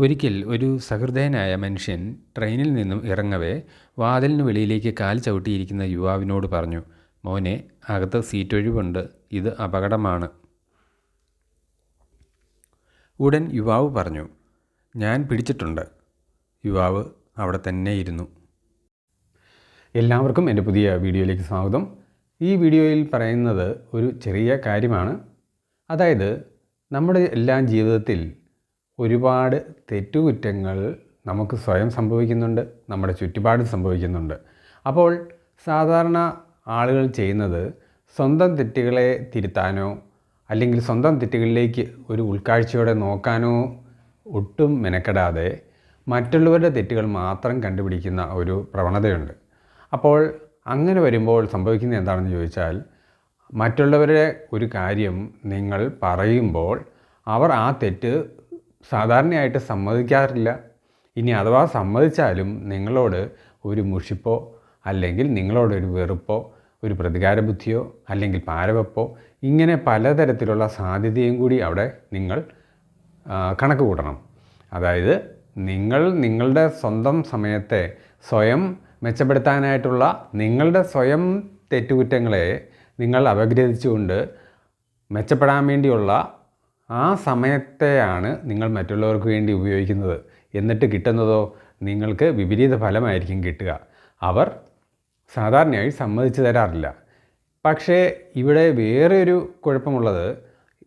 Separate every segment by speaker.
Speaker 1: ഒരിക്കൽ ഒരു സഹൃദയനായ മനുഷ്യൻ ട്രെയിനിൽ നിന്നും ഇറങ്ങവേ വാതിലിന് വെളിയിലേക്ക് കാൽ ചവിട്ടിയിരിക്കുന്ന യുവാവിനോട് പറഞ്ഞു മോനെ അകത്ത് സീറ്റൊഴിവുണ്ട്. ഇത് അപകടമാണ്. ഉടൻ യുവാവ് പറഞ്ഞു ഞാൻ പിടിച്ചിട്ടുണ്ട്. യുവാവ് അവിടെ തന്നെ ഇരുന്നു. എല്ലാവർക്കും എന്റെ പുതിയ വീഡിയോയിലേക്ക് സ്വാഗതം. ഈ വീഡിയോയിൽ പറയുന്നത് ഒരു ചെറിയ കാര്യമാണ്. അതായത് നമ്മുടെ എല്ലാ ജീവിതത്തിൽ ഒരുപാട് തെറ്റുകുറ്റങ്ങൾ നമുക്ക് സ്വയം സംഭവിക്കുന്നുണ്ട് നമ്മുടെ ചുറ്റുപാടും സംഭവിക്കുന്നുണ്ട്. അപ്പോൾ സാധാരണ ആളുകൾ ചെയ്യുന്നത് സ്വന്തം തെറ്റുകളെ തിരുത്താനോ അല്ലെങ്കിൽ സ്വന്തം തെറ്റുകളിലേക്ക് ഒരു ഉൾക്കാഴ്ചയോടെ നോക്കാനോ ഒട്ടും മെനക്കെടാതെ മറ്റുള്ളവരുടെ തെറ്റുകൾ മാത്രം കണ്ടുപിടിക്കുന്ന ഒരു പ്രവണതയുണ്ട്. അപ്പോൾ അങ്ങനെ വരുമ്പോൾ സംഭവിക്കുന്നത് എന്താണെന്ന് ചോദിച്ചാൽ മറ്റുള്ളവരുടെ ഒരു കാര്യം നിങ്ങൾ പറയുമ്പോൾ അവർ ആ തെറ്റ് സാധാരണയായിട്ട് സമ്മതിക്കാറില്ല. ഇനി അഥവാ സമ്മതിച്ചാലും നിങ്ങളോട് ഒരു മുഷിപ്പോ അല്ലെങ്കിൽ നിങ്ങളോടൊരു വെറുപ്പോ ഒരു പ്രതികാര ബുദ്ധിയോ അല്ലെങ്കിൽ പാരവെപ്പോ ഇങ്ങനെ പലതരത്തിലുള്ള സാധ്യതയും കൂടി അവിടെ നിങ്ങൾ കണക്ക് കൂട്ടണം അതായത് നിങ്ങൾ നിങ്ങളുടെ സ്വന്തം സമയത്തെ സ്വയം മെച്ചപ്പെടുത്താനായിട്ടുള്ള നിങ്ങളുടെ സ്വയം തെറ്റുകുറ്റങ്ങളെ നിങ്ങൾ അപഗ്രഥിച്ചുകൊണ്ട് മെച്ചപ്പെടാൻ വേണ്ടിയുള്ള ആ സമയത്തെയാണ് നിങ്ങൾ മറ്റുള്ളവർക്ക് വേണ്ടി ഉപയോഗിക്കുന്നത്. എന്നിട്ട് കിട്ടുന്നതോ നിങ്ങൾക്ക് വിപരീത ഫലമായിരിക്കും കിട്ടുക. അവർ സാധാരണയായി സമ്മതിച്ചു തരാറില്ല. പക്ഷേ ഇവിടെ വേറെ ഒരു കുഴപ്പമുള്ളത്.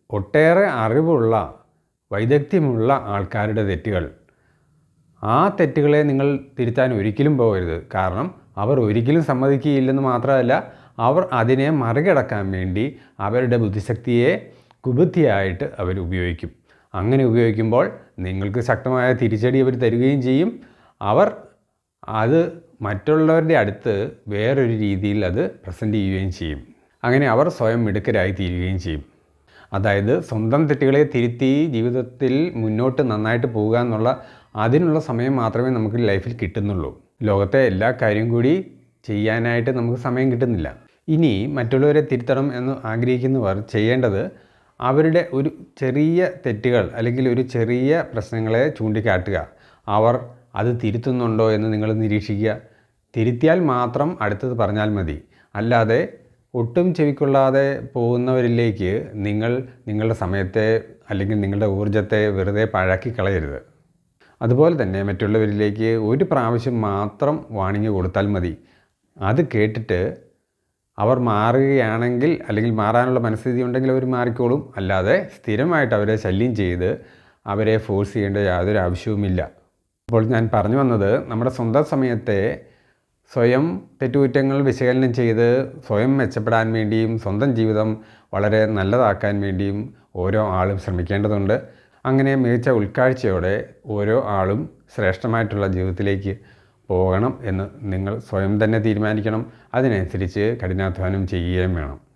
Speaker 1: ഒട്ടേറെ അറിവുള്ള വൈദഗ്ധ്യമുള്ള ആൾക്കാരുടെ തെറ്റുകൾ. ആ തെറ്റുകളെ നിങ്ങൾ തിരുത്താൻ ഒരിക്കലും പോകരുത്. കാരണം അവർ ഒരിക്കലും സമ്മതിക്കുകയില്ലെന്ന് മാത്രമല്ല അവർ അതിനെ മറികടക്കാൻ വേണ്ടി അവരുടെ ബുദ്ധിശക്തിയെ കുബുദ്ധിയായിട്ട് അവർ ഉപയോഗിക്കും. അങ്ങനെ ഉപയോഗിക്കുമ്പോൾ നിങ്ങൾക്ക് ശക്തമായ തിരിച്ചടി അവർ തരികയും ചെയ്യും. അവർ അത് മറ്റുള്ളവരുടെ അടുത്ത് വേറൊരു രീതിയിൽ അത് പ്രസന്റ് ചെയ്യുകയും ചെയ്യും. അങ്ങനെ അവർ സ്വയം മിടുക്കരായി തീരുകയും ചെയ്യും. അതായത് സ്വന്തം തെറ്റുകളെ തിരുത്തി ജീവിതത്തിൽ മുന്നോട്ട് നന്നായിട്ട് പോവുക എന്നുള്ള അതിനുള്ള സമയം മാത്രമേ നമുക്ക് ലൈഫിൽ കിട്ടുന്നുള്ളൂ. ലോകത്തെ എല്ലാ കാര്യം കൂടി ചെയ്യാനായിട്ട് നമുക്ക് സമയം കിട്ടുന്നില്ല. ഇനി മറ്റുള്ളവരെ തിരുത്തണം എന്ന് ആഗ്രഹിക്കുന്നവർ ചെയ്യേണ്ടത് അവരുടെ ഒരു ചെറിയ തെറ്റുകൾ അല്ലെങ്കിൽ ഒരു ചെറിയ പ്രശ്നങ്ങളെ ചൂണ്ടിക്കാട്ടുക. അവർ അത് തിരുത്തുന്നുണ്ടോ എന്ന് നിങ്ങൾ നിരീക്ഷിക്കുക. തിരുത്തിയാൽ മാത്രം അടുത്തത് പറഞ്ഞാൽ മതി. അല്ലാതെ ഒട്ടും ചെവിക്കൊള്ളാതെ പോകുന്നവരിലേക്ക് നിങ്ങൾ നിങ്ങളുടെ സമയത്തെ അല്ലെങ്കിൽ നിങ്ങളുടെ ഊർജത്തെ വെറുതെ പാഴാക്കി കളയരുത്. അതുപോലെ തന്നെ മറ്റുള്ളവരിലേക്ക് ഒരു പ്രാവശ്യം മാത്രം വാണിംഗ് കൊടുത്താൽ മതി. അത് കേട്ടിട്ട് അവർ മാറുകയാണെങ്കിൽ അല്ലെങ്കിൽ മാറാനുള്ള മനസ്ഥിതി ഉണ്ടെങ്കിൽ അവർ മാറിക്കോളും. അല്ലാതെ സ്ഥിരമായിട്ട് അവരെ ശല്യം ചെയ്ത് അവരെ ഫോഴ്സ് ചെയ്യേണ്ട യാതൊരു ആവശ്യവുമില്ല. അപ്പോൾ ഞാൻ പറഞ്ഞു വന്നത് നമ്മുടെ സ്വന്തം സമയത്തെ സ്വയം തെറ്റുകുറ്റങ്ങൾ വിശകലനം ചെയ്ത് സ്വയം മെച്ചപ്പെടാൻ വേണ്ടിയും സ്വന്തം ജീവിതം വളരെ നല്ലതാക്കാൻ വേണ്ടിയും ഓരോ ആളും ശ്രമിക്കേണ്ടതുണ്ട്. അങ്ങനെ മികച്ച ഉൾക്കാഴ്ചയോടെ ഓരോ ആളും ശ്രേഷ്ഠമായിട്ടുള്ള ജീവിതത്തിലേക്ക് പോകണം എന്ന് നിങ്ങൾ സ്വയം തന്നെ തീരുമാനിക്കണം. അതിനനുസരിച്ച് കഠിനാധ്വാനം ചെയ്യുകയും വേണം.